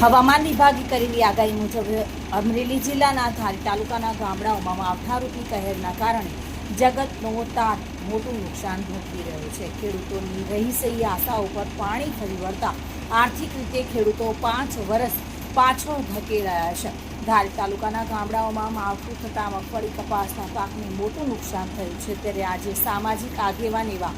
હવામાન વિભાગે કરેલી આગાહી મુજબ, અમરેલી જિલ્લાના ધારી તાલુકાના ગામડાઓમાં માવઠારૂપી કહેરના કારણે જગતનો તાત મોટું નુકસાન ભોગવી રહ્યું છે. ખેડૂતોની રહીસઈ આશા ઉપર પાણી ફરી વળતા આર્થિક રીતે ખેડૂતો પાંચ વર્ષ પાછળ ધકેલાયા છે. ધારી તાલુકાના ગામડાઓમાં માવઠું થતાં મગફળી કપાસના પાકને મોટું નુકસાન થયું છે. ત્યારે આજે સામાજિક આગેવાન એવા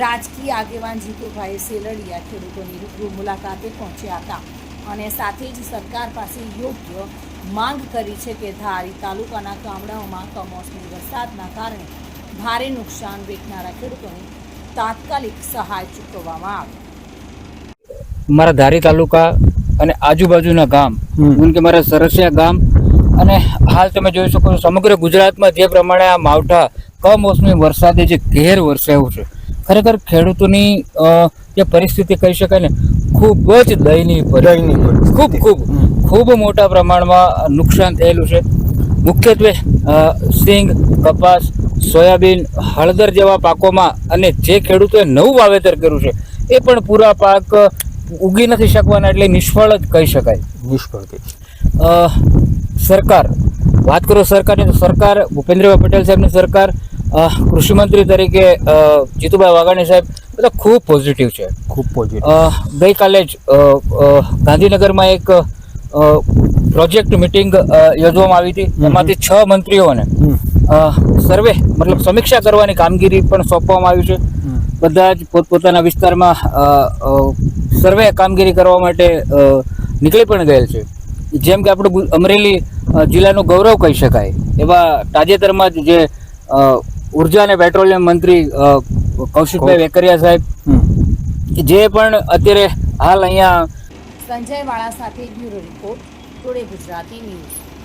રાજકીય આગેવાન જીતુભાઈ સેલડિયા ખેડૂતોની રૂબરૂ મુલાકાતે પહોંચ્યા હતા. અને સાથે જ સરકાર પાસે યોગ્ય માંગ કરી છે કે ધારી તાલુકાના ગામડાઓમાં કમોસમી વરસાદના કારણે ભારે નુકસાન વેઠનારા ખેડૂતોને તાત્કાલિક સહાય ચૂકવવામાં આવે. મારા ધારી તાલુકા અને આજુબાજુના ગામ કે મારા સરસિયા ગામ અને હાલ તમે જોઈ શકો છો સમગ્ર ગુજરાતમાં જે પ્રમાણે આ માવઠા કમોસમી વરસાદે જે ઘેર વરસાયું છે ખરેખર ખેડૂતોની અ, જે પરિસ્થિતિ કહી શકાય ને ખૂબ જ દયનીય. દયનીય ખૂબ ખૂબ. ખૂબ મોટા પ્રમાણમાં નુકસાન થયેલું છે. મુખ્યત્વે સિંગ કપાસ સોયાબીન હળદર જેવા પાકોમાં અને જે ખેડૂતોએ નવું વાવેતર કર્યું છે એ પણ પૂરા પાક ઉગી નથી શકવાના એટલે નિષ્ફળ જ કહી શકાય. નિષ્ફળ સરકાર. વાત કરો સરકારની તો સરકાર ભૂપેન્દ્રભાઈ પટેલ સાહેબની સરકાર કૃષિમંત્રી તરીકે જીતુભાઈ વાઘાણી સાહેબ બધા ખૂબ પોઝિટિવ છે. ખૂબ પોઝિટિવ ગઈકાલે જ ગાંધીનગરમાં એક પ્રોજેક્ટ મિટિંગ યોજવામાં આવી હતી. એમાંથી છ મંત્રીઓને સર્વે મતલબ સમીક્ષા કરવાની કામગીરી પણ સોંપવામાં આવી છે. બધા જ પોતપોતાના વિસ્તારમાં સર્વે કામગીરી કરવા માટે નીકળી પણ ગયેલ છે. જેમ કે આપણું અમરેલી જિલ્લાનું ગૌરવ કહી શકાય. એવા તાજેતરમાં જ જે ઊર્જા અને પેટ્રોલિયમ મંત્રી કૌશિકભાઈ વેકરિયા સાહેબ કે જે પણ અત્યારે હાલ અહીંયા સંજય વાળા સાથે bureau report today Gujarati news.